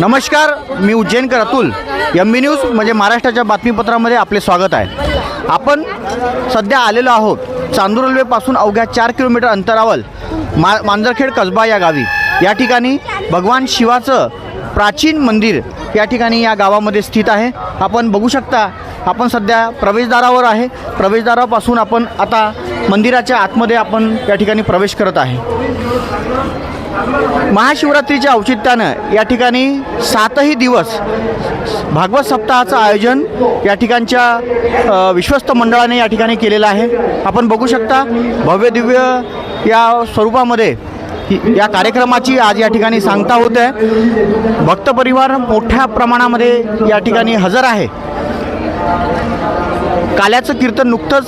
नमस्कार मी Ujjainkar Atul. M B news म्हणजे महाराष्ट्राच्या बातमीपत्रामध्ये आपले स्वागत आहे. आपण सध्या आलेलो आहोत चांदूर रेल्वेपासून अवघ्या चार किलोमीटर अंतरावर मा मांजरखेड कसबा या गावी. या ठिकाणी भगवान शिवाचं प्राचीन मंदिर या ठिकाणी या गावामध्ये स्थित आहे. आपण बघू शकता आपण सध्या प्रवेशद्वारावर आहे. प्रवेशद्वारापासून आपण आता मंदिराच्या आतमध्ये आपण या ठिकाणी प्रवेश करत आहे. महाशिवरात्रीच्या औचित्यानं या ठिकाणी सातही दिवस भागवत सप्ताहाचं आयोजन या ठिकाणच्या विश्वस्त मंडळाने या ठिकाणी केलेलं आहे. आपण बघू शकता भव्य दिव्य या स्वरूपामध्ये ही- या कार्यक्रमाची आज या ठिकाणी सांगता होत आहे. भक्त परिवार मोठ्या प्रमाणामध्ये या ठिकाणी हजर आहे. काल्याचं कीर्तन नुकतंच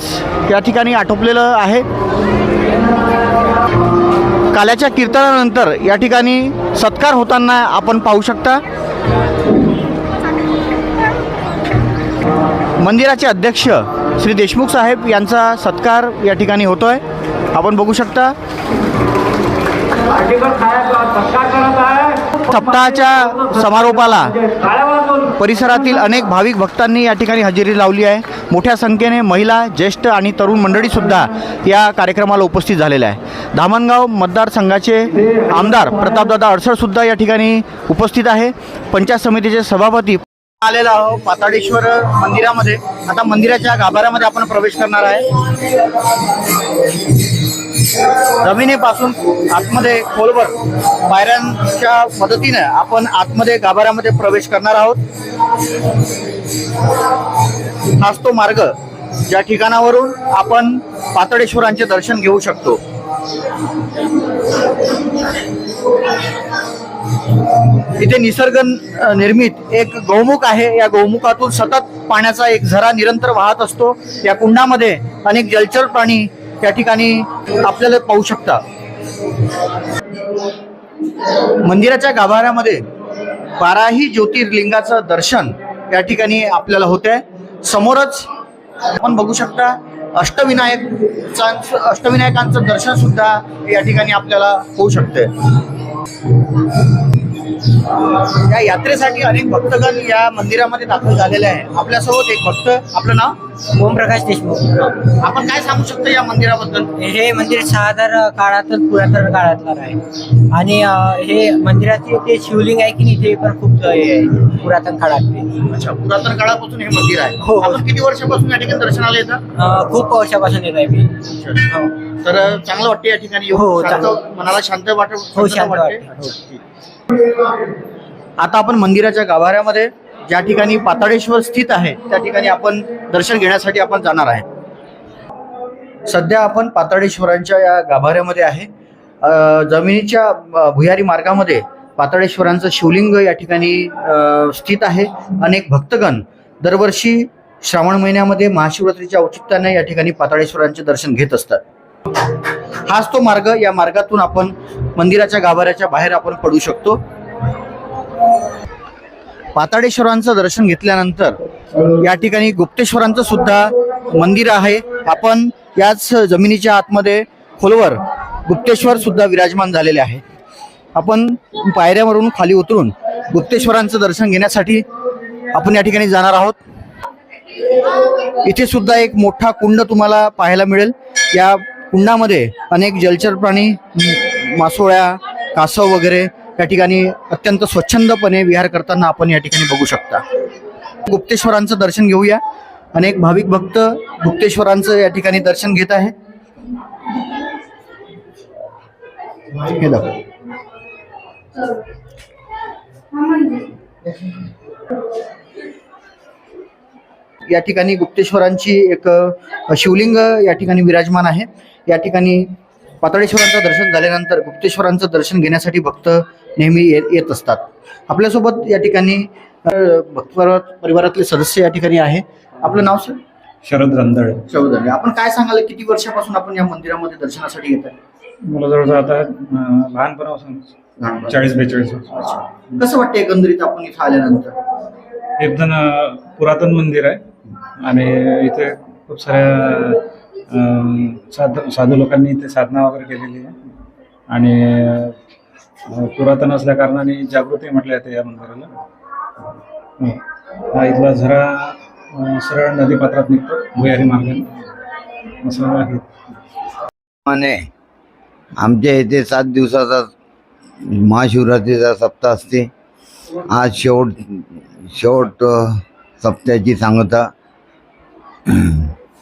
या ठिकाणी आटोपलेलं आहे. काल्याच्या कीर्तनानंतर या ठिकाणी सत्कार होताना आपण पाहू शकता. मंदिराचे अध्यक्ष श्री देशमुख साहेब यांचा सत्कार या ठिकाणी होतोय. आपण बघू शकता. सप्ताहाच्या समारोपाला परिसरातील अनेक भाविक भक्तांनी या ठिकाणी हजेरी लावली आहे. मोठ्या संख्येने महिला ज्येष्ठ आणि तरुण मंडळीसुद्धा या कार्यक्रमाला उपस्थित झालेल्या आहे धामणगाव मतदारसंघाचे आमदार प्रतापदादा अडसळसुद्धा या ठिकाणी उपस्थित आहे. पंचायत समितीचे सभापती आलेला आहो पाताडेश्वर मंदिरामध्ये. आता मंदिराच्या गाभाऱ्यामध्ये आपण प्रवेश करणार आहे. जमिनीपासून आतमध्ये खोलवर पायऱ्यांच्या मदतीने आपण आतमध्ये गाभाऱ्यामध्ये प्रवेश करणार आहोत. हाच तो मार्ग. ज्या ठिकाणावरून आपण पातळेश्वरांचे दर्शन घेऊ शकतो. इथे निसर्ग निर्मित एक गौमुख आहे. या गौमुखातून सतत पाण्याचा एक झरा निरंतर वाहत असतो. या कुंडामध्ये अनेक जलचर प्राणी त्या ठिकाणी आपल्याला पाहू शकता. मंदिराच्या गाभाऱ्यामध्ये बाराही ज्योतिर्लिंगाचं दर्शन या ठिकाणी आपल्याला होत समोरच आपण बघू शकता अष्टविनायक अष्टविनायकांचं दर्शन सुद्धा या ठिकाणी आपल्याला होऊ शकते या यात्रेसाठी अनेक भक्तगण या मंदिरामध्ये दाखल झालेले आहे. आपल्यासोबत एक भक्त आपलं नाव? ओमप्रकाश देशमुख. आपण काय सांगू शकता या मंदिराबद्दल? हे मंदिर साधार काळातच पुरातन काळातलं आहे. आणि हे मंदिराचे ते शिवलिंग आहे की नाही ते पण खूप हे आहे, पुरातन काळातले. अच्छा पुरातन काळापासून हे मंदिर आहे. हो, हो. आपण किती वर्षापासून या ठिकाणी दर्शनाला येतात खूप वर्षापासून येत आहे मी. हो. तर चांगलं वाटतं या ठिकाणी. हो. मनाला शांत वाटत? हो शांत वाटते. आता आपण मंदिराच्या गाभाऱ्यामध्ये ज्या ठिकाणी पाताळेश्वर स्थित आहे त्या ठिकाणी आपण दर्शन घेण्यासाठी आपण जाणार आहे. सध्या आपण पाताळेश्वरांच्या या गाभाऱ्यामध्ये आहे. जमिनीच्या भुयारी मार्गामध्ये पाताळेश्वरांचं शिवलिंग या ठिकाणी स्थित आहे. अनेक भक्तगण दरवर्षी श्रावण महिन्यामध्ये महाशिवरात्रीच्या औचित्याने या ठिकाणी पाताळेश्वरांचे दर्शन घेत असतात. हाच तो मार्ग. या मार्गातून आपण मंदिराच्या गाभाऱ्याच्या बाहेर आपण पडू शकतो. पाताळेश्वरांचं दर्शन घेतल्यानंतर या ठिकाणी गुप्तेश्वरांचं सुद्धा मंदिर आहे. आपण याच जमिनीच्या आतमध्ये खोलवर गुप्तेश्वर सुद्धा विराजमान झालेले आहे. आपण पायऱ्यावरून खाली उतरून गुप्तेश्वरांचं दर्शन घेण्यासाठी आपण या ठिकाणी जाणार आहोत. इथे सुद्धा एक मोठा कुंड तुम्हाला पाहायला मिळेल. या कुंडामध्ये अनेक जलचर प्राणी मासोळ्या कासव वगैरे या ठिकाणी अत्यंत स्वच्छंदपणे विहार करताना आपण या ठिकाणी बघू शकता. गुप्तेश्वरांचं दर्शन घेऊया. अनेक भाविक भक्त गुप्तेश्वरांचं या ठिकाणी दर्शन घेत आहे. या ठिकाणी गुप्तेश्वरांची एक शिवलिंग या ठिकाणी विराजमान आहे. या ठिकाणी पाताळेश्वरांचं दर्शन झाल्यानंतर गुप्तेश्वरांचं दर्शन घेण्यासाठी भक्त नेहमी येत असतात. आपल्यासोबत या ठिकाणी भक्त परिवार- परिवारातले सदस्य या ठिकाणी आहे. आपलं नाव सर? शरद रंधळे चौधरी आपण काय सांगाल किती वर्षापासून आपण या मंदिरामध्ये दर्शनासाठी येत आहे? मला जवळजवळ आता लहानपणापासून चाळीस बेचाळीस वर्ष. कसं वाटतं एकंदरीत आपण इथं आल्यानंतर? एकदम पुरातन मंदिर आहे. आणि इथे खूप साऱ्या साधू साधू लोकांनी इथे साधना वगैरे केलेली आहे. आणि पुरातन असल्या कारणाने जागृती म्हटल्या जाते या मंदिराला. हा इथला झरा सरळ नदीपात्रात निघतो भुयारी मार्गाने. असं आहे. माने आमच्या इथे सात दिवसाचा महाशिवरात्रीचा सप्ताह असते. आज शेवट शेवट सप्त्याची सांगता.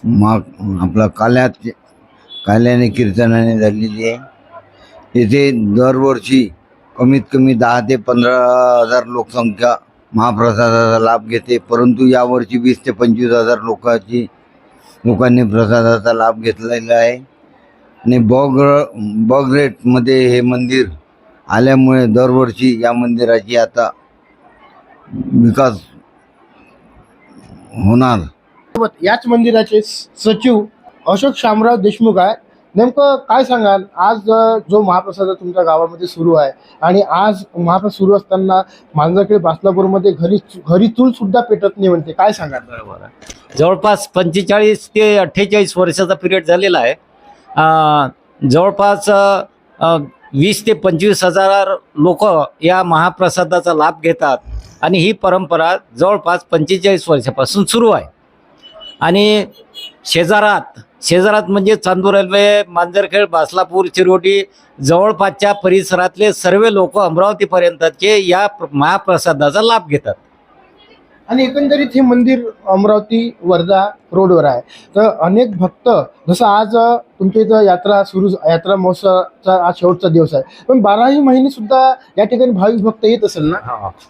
मग आपला काल्यात काल्याने कीर्तनाने झालेली आहे. इथे दरवर्षी कमीत कमी दहा ते पंधरा हजार लोकसंख्या महाप्रसादाचा लाभ घेते. परंतु यावर्षी वीस ते पंचवीस हजार लोकांची लोकांनी प्रसादाचा लाभ घेतलेला आहे. आणि बॉग बॉगरेटमध्ये हे मंदिर आल्यामुळे दरवर्षी या मंदिराची आता विकास होणार. सोबत याच मंदिराचे स- सचिव अशोक शामराव देशमुख आहे नेमकं काय सांगाल? आज जो महाप्रसाद तुमच्या गावामध्ये सुरू आहे आणि आज महाप्रसाद सुरू असताना मांजरखेड बासलापूरमध्ये घरी घरी चूल सुद्धा पेटत नाही म्हणते. काय सांगाल? बरोबर जवळपास पंचेचाळीस ते अठ्ठेचाळीस वर्षाचा पिरियड झालेला आहे. जवळपास वीस ते पंचवीस हजार लोक या महाप्रसादाचा लाभ घेतात. आणि ही परंपरा जवळपास पंचेचाळीस वर्षापासून सुरू आहे. आणि शेजारात शेजारात म्हणजे चांदूर रेल्वे मांजरखेड बासलापूर चिरोटी जवळपासच्या परिसरातले सर्व लोक अमरावतीपर्यंतचे या प्र- महाप्रसादाचा लाभ घेतात. आणि एकंदरीत हे मंदिर अमरावती वर्धा रोडवर आहे. तर अनेक भक्त जसं आज तुमच्या इथं यात्रा सुरू यात्रा महोत्सवाचा आज शेवटचा दिवस आहे. पण बाराही महिने सुद्धा या ठिकाणी भाविक भक्त येत असेल ना?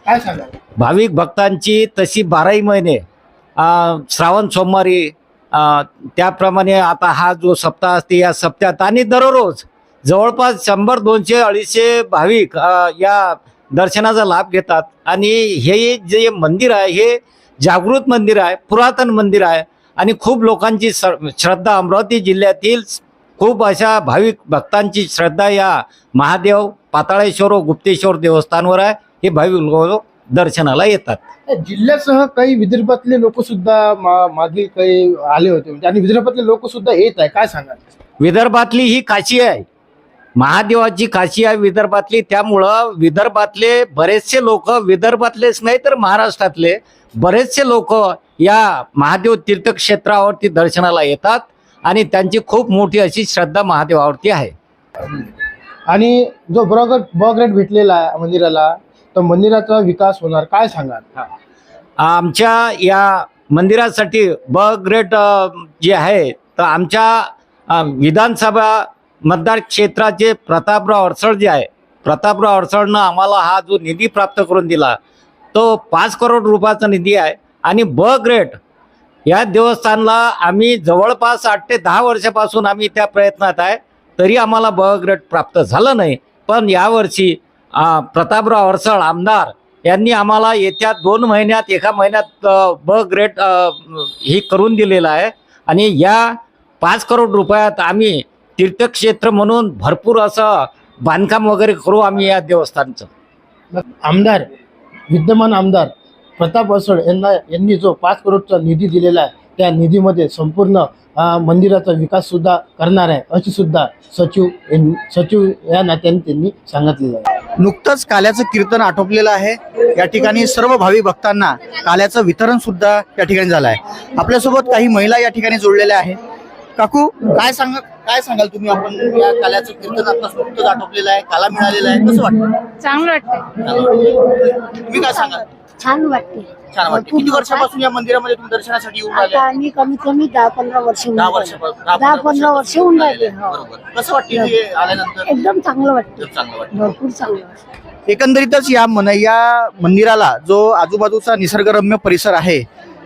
काय सांगाल? भाविक भक्तांची तशी बाराही महिने श्रावण सोमवारी त्याप्रमाणे आता हा जो सप्ताह असते या सप्त्यात आणि दररोज जवळपास शंभर दोनशे अडीचशे भाविक या दर्शनाचा लाभ घेतात. आणि हे जे मंदिर आहे हे जागृत मंदिर आहे पुरातन मंदिर आहे आणि खूप लोकांची श्रद्धा. अमरावती जिल्ह्यातील खूप अशा भाविक भक्तांची श्रद्धा या महादेव पाताळेश्वर व गुप्तेश्वर देवस्थानवर आहे. हे भाविक लोक दर्शनाला येतात. जिल्ह्यासह काही विदर्भातले लोक सुद्धा मा- मागील काही आले होते. म्हणजे आणि विदर्भातले लोक सुद्धा येत आहे. काय सांगाल? विदर्भातली ही काशी आहे. महादेवाची काशी आहे विदर्भातली. त्यामुळं विदर्भातले बरेचसे लोक विदर्भातलेच नाही तर महाराष्ट्रातले बरेचसे लोक या महादेव तीर्थक्षेत्रावरती दर्शनाला येतात आणि त्यांची खूप मोठी अशी श्रद्धा महादेवावरती आहे. आणि जो बॉगर बॉगरेट भेटलेला आहे मंदिराला तर मंदिराचा विकास होणार काय सांगाल? आमच्या या मंदिरासाठी ब ग्रेड जे आहे तर आमच्या विधानसभा मतदार क्षेत्राचे प्रतापराव अडसळ जे आहे प्रतापराव अडसळनं आम्हाला हा जो निधी प्राप्त करून दिला तो पाच करोड रुपयाचा निधी आहे. आणि ब ग्रेड या देवस्थानला आम्ही जवळपास आठ ते दहा वर्षापासून आम्ही त्या प्रयत्नात आहे तरी आम्हाला ब ग्रेड प्राप्त झालं नाही. पण यावर्षी प्रतापराव अडसळ आमदार यांनी आम्हाला येत्या दोन महिन्यात एका महिन्यात ब ग्रेड ही करून दिलेलं आहे. आणि या पाच करोड रुपयात आम्ही तीर्थक्षेत्र म्हणून भरपूर असं बांधकाम वगैरे करू आम्ही या देवस्थानचं. आमदार विद्यमान आमदार प्रताप असळ यांना यांनी जो पाच करोडचा निधी दिलेला आहे त्या निधीमध्ये संपूर्ण मंदिराचा विकास सुद्धा करणार आहे अशी सुद्धा सचिव सचिव या नात्याने त्यांनी सांगितलेलं आहे. नुकतंच काल्याचं कीर्तन आटोपलेलं आहे. या ठिकाणी सर्व भाविक भक्तांना काल्याचं वितरण सुद्धा या ठिकाणी झालं आहे. आपल्यासोबत काही महिला या ठिकाणी जोडलेल्या आहेत. काकू काय सांगा काय सांगाल तुम्ही? आपण या काल्याचं कीर्तन आता नुकतंच आटोपलेलं आहे. काला मिळालेला आहे. कसं वाटतं? चांगलं वाटतं. तुम्ही काय सांगाल? छान वाटते. छान वाटतं. किती वर्षापासून या मंदिरामध्ये तुम्ही दर्शनासाठी येऊन आले आता आम्ही कमीत कमी दहा पंधरा वर्ष होऊन दहा राहिले. वर्षापासून दहा पंधरा वर्ष होऊन राहिले. हो. बरोबर. कसं वाटतं इथे आल्यानंतर? एकदम चांगलं वाटतं. एकदम चांगलं वाटतं. भरपूर चांगलं वाटतं. एकंदरीतच या मन या मंदिराला जो आजूबाजूचा निसर्गरम्य परिसर आहे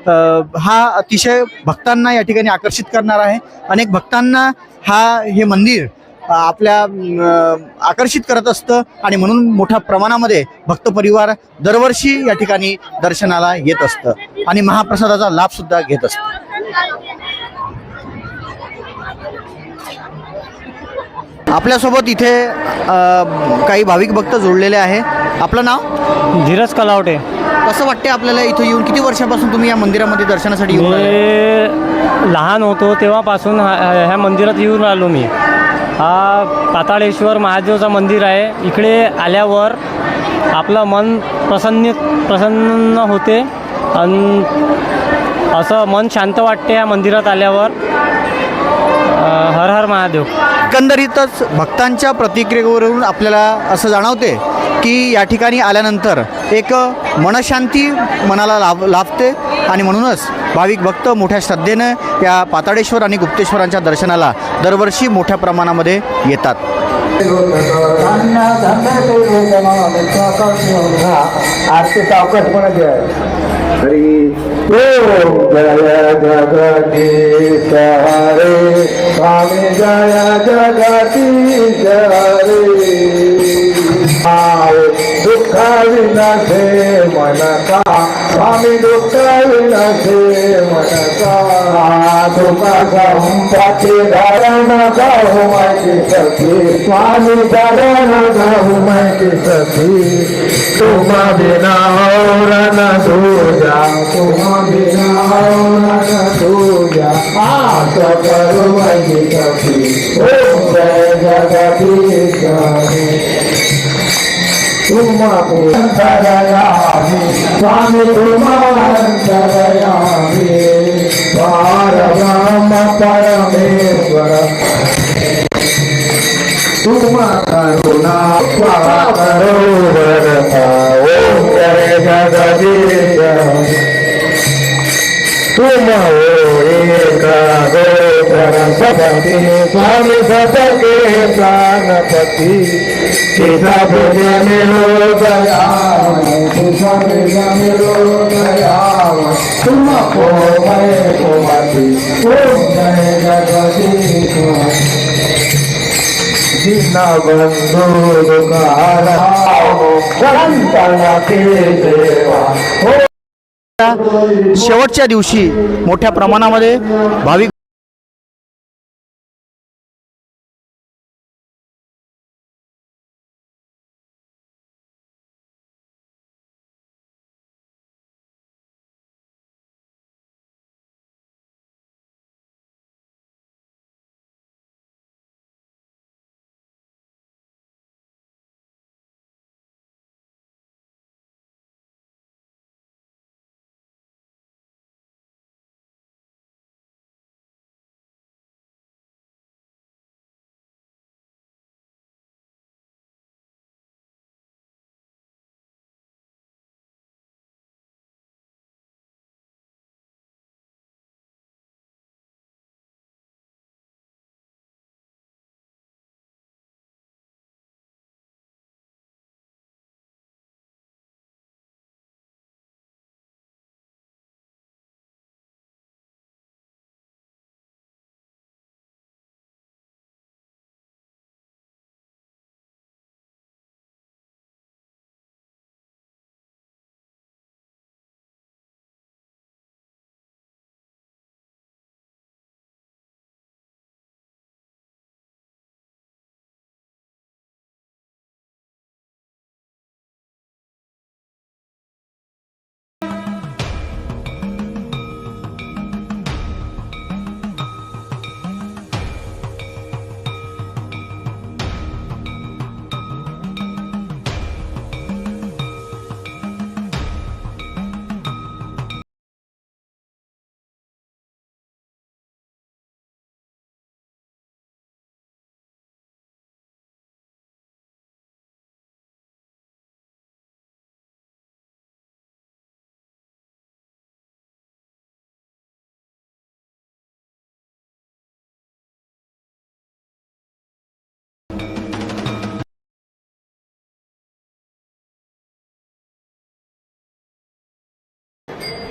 अ, हा अतिशय भक्तांना या ठिकाणी आकर्षित करणार आहे. अनेक भक्तांना हा हे मंदिर आपल्या आकर्षित करत असतं आणि म्हणून मोठ्या प्रमाणामध्ये भक्त परिवार दरवर्षी या ठिकाणी दर्शनाला येत असतं आणि महाप्रसादाचा लाभ सुद्धा घेत असतं. आपल्यासोबत इथे काही भाविक भक्त जोडलेले आहे. आपलं नाव? धीरज कलावटे. कसं वाटते आपल्याला इथं येऊन? किती वर्षापासून तुम्ही या मंदिरामध्ये दर्शनासाठी येऊन आले? लहान होतो तेव्हापासून ह्या मंदिरात येऊन राहिलो मी. हा पाताळेश्वर महादेवचं मंदिर आहे. इकडे आल्यावर आपलं मन प्रसन्न प्रसन्न होते. आणि असं मन शांत वाटते या मंदिरात आल्यावर. हर हर महादेव. एकंदरीतच भक्तांच्या प्रतिक्रियेवरून आपल्याला असं जाणवते की या ठिकाणी आल्यानंतर एक मनशांती मनाला लाभ लाभते आणि म्हणूनच भाविक भक्त मोठ्या श्रद्धेनं या पाताळेश्वर आणि गुप्तेश्वरांच्या दर्शनाला दरवर्षी मोठ्या प्रमाणामध्ये येतात आजचे हरी ओम जय जगदीश हरे स्वामी जय जगदीश हरे आवे दुःख विनाशे मनका स्वामी আমি দুঃখের কাছে সম্পত্তি ধারণা দাও, মাইকে সখী স্বামী ধারণা দাও, মাইকে সখী তোমা বিনা রণ সোজা। তোমা বিনা রণ সোজা। আস করো, মাইকে সখী ও জয় জগদীশ सखी ओम जय जगदीश हरे तुमयांतरयामि स्वामी तुमयांतरयामि परब्रह्म परमेश्वर तुम करुणा करो वरता ओम जय जगदीश तुम एक स्वामी सतके सीता तुम ओम जय बंधु देवा. शेवटच्या दिवशी मोठ्या प्रमाणामध्ये भाविक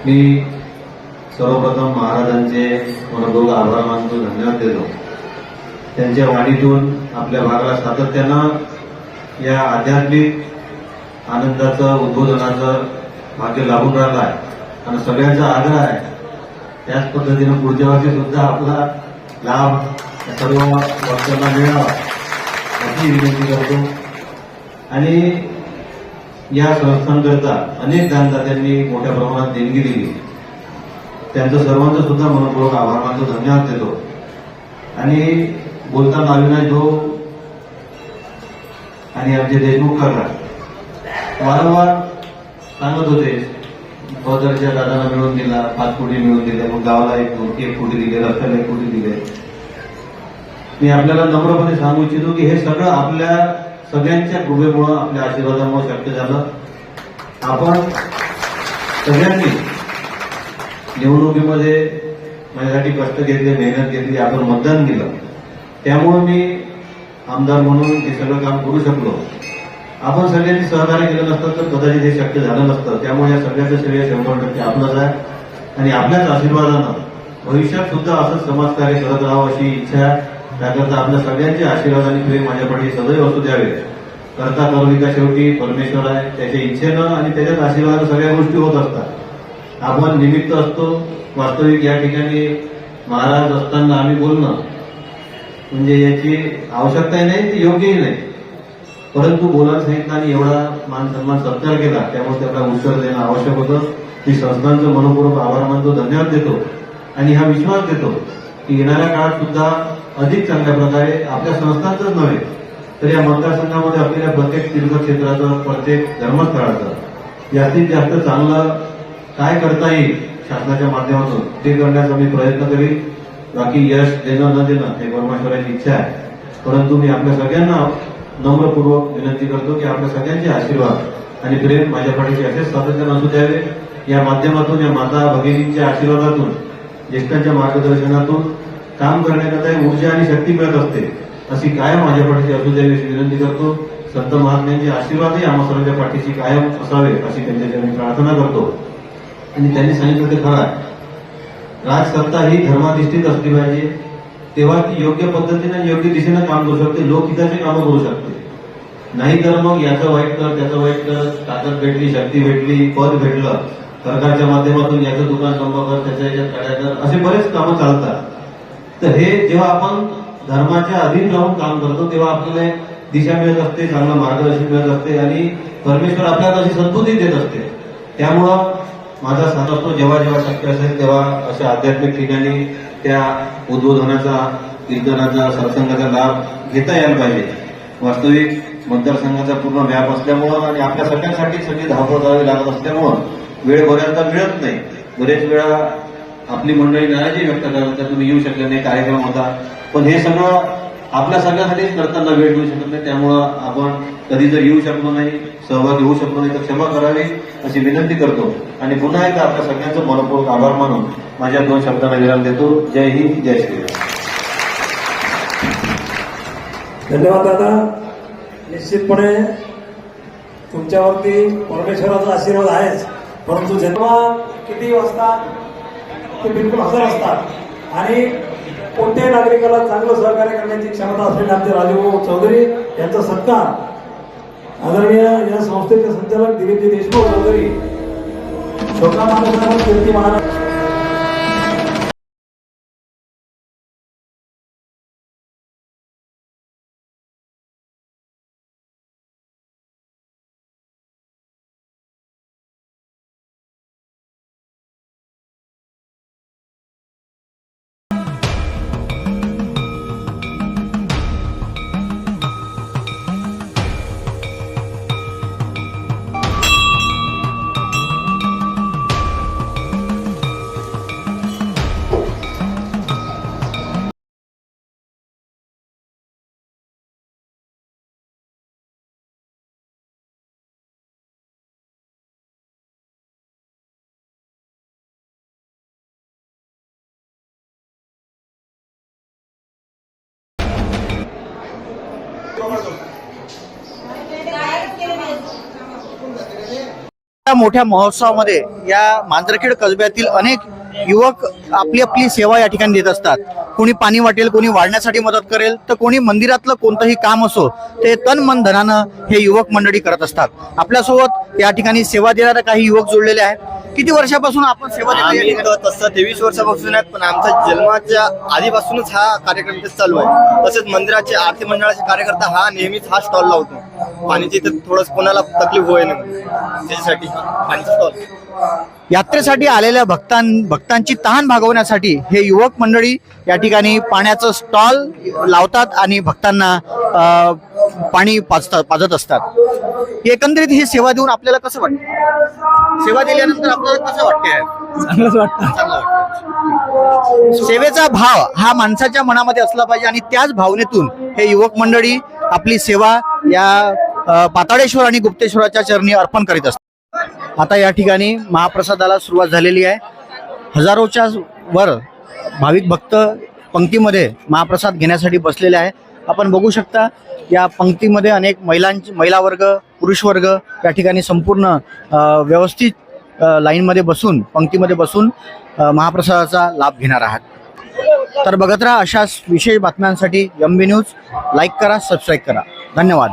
मी सर्वप्रथम महाराजांचे मनोभाव आभार मानतो धन्यवाद देतो. त्यांच्या वाणीतून आपल्या भागाला सातत्यानं या आध्यात्मिक आनंदाचं उद्बोधनाचं भाग्य लाभून राहिलं आहे. आणि सगळ्यांचा आग्रह आहे त्याच पद्धतीनं पुढच्या वर्षी सुद्धा आपला लाभ या सर्व वर्षांना मिळावा याची विनंती करतो. आणि या संस्थांकरता अनेक दानदात्यांनी मोठ्या प्रमाणात देणगी दिली. त्यांचं सर्वांचं सुद्धा मनपूर्वक आभार मानतो धन्यवाद देतो. आणि बोलताना अविनाश भाऊ आणि आमचे देशमुख काका वारंवार सांगत होते बदरच्या दादाला मिळून दिला पाच कोटी मिळून दिले मग गावाला एक दोन एक कोटी दिले रस्त्याला एक कोटी दिले. मी आपल्याला नम्रपणे सांगू इच्छितो की हे सगळं आपल्या सगळ्यांच्या कृपेमुळं आपल्या आशीर्वादामुळे शक्य झालं. आपण सगळ्यांनी निवडणुकीमध्ये माझ्यासाठी कष्ट घेतले मेहनत घेतली आपण मतदान दिलं. त्यामुळे मी आमदार म्हणून हे सगळं काम करू शकलो. आपण सगळ्यांनी सहकार्य केलं नसतं तर कदाचित हे शक्य झालं नसतं. त्यामुळे या सगळ्याचं श्रेय शंभर टक्के आपलंच आहे. आणि आपल्याच आशीर्वादानं भविष्यात सुद्धा असंच समाजकार्य करत राहावं अशी इच्छा आहे त्याकरता आपल्या सगळ्यांचे आशीर्वाद आणि प्रेम माझ्यापाठी सदैव असू द्यावे. करता करविका शेवटी परमेश्वर आहे. त्याच्या इच्छेनं आणि त्याच्याच आशीर्वादानं सगळ्या गोष्टी होत असतात. आपण निमित्त असतो. वास्तविक या ठिकाणी महाराज असताना आम्ही बोलणं म्हणजे याची आवश्यकताही नाही ती योग्यही नाही. परंतु बोलायला सांगितलं एवढा मान सन्मान सत्कार केला त्यामुळे त्याला उत्तर देणं आवश्यक होतं. मी संस्थांचं मनपूर्वक आभार मानतो धन्यवाद देतो. आणि हा विश्वास देतो की येणाऱ्या काळात सुद्धा अधिक चांगल्या प्रकारे आपल्या संस्थांचंच नव्हे तर या मतदारसंघामध्ये असलेल्या प्रत्येक तीर्थक्षेत्राचं प्रत्येक धर्मस्थळाचं जास्तीत जास्त चांगलं काय करता येईल शासनाच्या माध्यमातून ते करण्याचा मी प्रयत्न करीन. बाकी यश देणं न देणं हे परमेश्वराची इच्छा आहे. परंतु मी आपल्या सगळ्यांना नम्रपूर्वक विनंती करतो की आपल्या सगळ्यांचे आशीर्वाद आणि प्रेम माझ्या पाठीचे असेच सातत्यानं असू द्यावे या माध्यमातून या माता भगिनींच्या आशीर्वादातून ज्येष्ठांच्या मार्गदर्शनातून काम करण्याकरता ऊर्जा आणि शक्ती मिळत असते. अशी कायम माझ्या पाठीशी असू द्यावी अशी विनंती करतो. संत महात्म्यांचे आशीर्वादही आम्हा सर्वांच्या पाठीशी कायम असावे अशी त्यांच्याकडे मी प्रार्थना करतो. आणि त्यांनी सांगितलं ते खरं आहे. राजसत्ता ही धर्माधिष्ठित असली पाहिजे. तेव्हा ती योग्य पद्धतीने योग्य दिशेनं काम करू शकते. लोकहिताचे कामं करू शकते. नाही तर मग याचं वाईट कर त्याचं वाईट कर ताकद भेटली शक्ती भेटली पद भेटलं सरकारच्या माध्यमातून याचं दुकान बंद कर त्याच्या याच्यात कर असे बरेच कामं चालतात. तर हे जेव्हा आपण धर्माच्या अधीन राहून काम करतो तेव्हा आपल्याला एक दिशा मिळत असते चांगलं मार्गदर्शन मिळत असते आणि परमेश्वर आपल्याला अशी सद्बुद्धी देत असते. त्यामुळं माझा साथ असतो जेव्हा जेव्हा शक्य असेल तेव्हा अशा आध्यात्मिक ठिकाणी त्या उद्बोधनाचा कीर्तनाचा सत्संगाचा लाभ घेता यायला पाहिजे. वास्तविक मतदारसंघाचा पूर्ण व्याप असल्यामुळं आणि आपल्या सगळ्यांसाठी सगळी धावपळ करावी लागत असल्यामुळं वेळ बऱ्याचदा मिळत नाही. बरेच वेळा आपली मंडळी नाराजी व्यक्त करत तर तुम्ही येऊ शकले नाही कार्यक्रम होता. पण हे सगळं आपल्या सगळ्यासाठीच करताना वेळ मिळू शकत नाही त्यामुळं आपण कधी जर येऊ शकलो नाही सहभागी होऊ शकलो नाही तर क्षमा करावी अशी विनंती करतो. आणि पुन्हा एकदा आपल्या सगळ्यांचं मनपूर्वक आभार मानून माझ्या दोन शब्दांना विराम देतो. जय हिंद जय श्रीराम. धन्यवाद दादा. निश्चितपणे तुमच्यावरती परमेश्वराचा आशीर्वाद आहेच. परंतु जेव्हा किती वाजता ते बिलकुल हजर असतात. आणि कोणत्याही नागरिकाला चांगलं सहकार्य करण्याची क्षमता असलेले आमचे राजूभाऊ चौधरी यांचा सत्कार आदरणीय या संस्थेचे संचालक दिलीपजी देशमुख चौधरी छोटा माणूस कीर्ती महाराज मोठ्या महोत्सवामध्ये या मांजरखेड कसब्यातील अनेक युवक आपली आपली सेवा या ठिकाणी देत असतात. कोणी पाणी वाटेल कोणी वाढण्यासाठी मदत करेल तर कोणी मंदिरातलं कोणतंही काम असो ते तन मन धनानं हे युवक मंडळी करत असतात. आपल्यासोबत या ठिकाणी सेवा देणारे काही युवक जोडलेले आहेत. किती वर्षापासून आपण सेवा आम्ही तसं तेवीस वर्षापासून आहेत पण आमचा जन्माच्या आधीपासूनच हा कार्यक्रम इथे चालू आहे. तसेच मंदिराचे आरती मंडळाचे कार्यकर्ता हा नेहमीच हा स्टॉल लावतो. पाण्याची इथे थोडस कोणाला तकलीफ होईल त्याच्यासाठी पाणीचा स्टॉल यात्रेसाठी आलेल्या भक्तां भक्तांची तहान भागवण्यासाठी हे युवक मंडळी या ठिकाणी पाण्याचं स्टॉल लावतात आणि भक्तांना पाणी पाजतात पाजत असतात. एकंदरीत ही सेवा देऊन आपल्याला कसं वाटतं? सेवा दिल्यानंतर आपल्याला कसं वाटते चांगलंच वाटतं. सेवेचा भाव हा माणसाच्या मनामध्ये असला पाहिजे आणि त्याच भावनेतून हे युवक मंडळी आपली सेवा या पाताळेश्वर आणि गुप्तेश्वराच्या चरणी अर्पण करीत असतात. आता या ठिकाणी महाप्रसादाला सुरुवात झालेली आहे. हजारोच्या वर भाविक भक्त पंक्तीमध्ये महाप्रसाद घेण्यासाठी बसलेले आहे. आपण बघू शकता या पंक्तीमध्ये अनेक महिलांची महिला वर्ग पुरुष वर्ग या ठिकाणी संपूर्ण व्यवस्थित लाईनमध्ये बसून पंक्तीमध्ये बसून महाप्रसादाचा लाभ घेणार आहात. तर बघत राहा अशाच विशेष बातम्यांसाठी एम बी न्यूज लाईक करा सबस्क्राईब करा. धन्यवाद.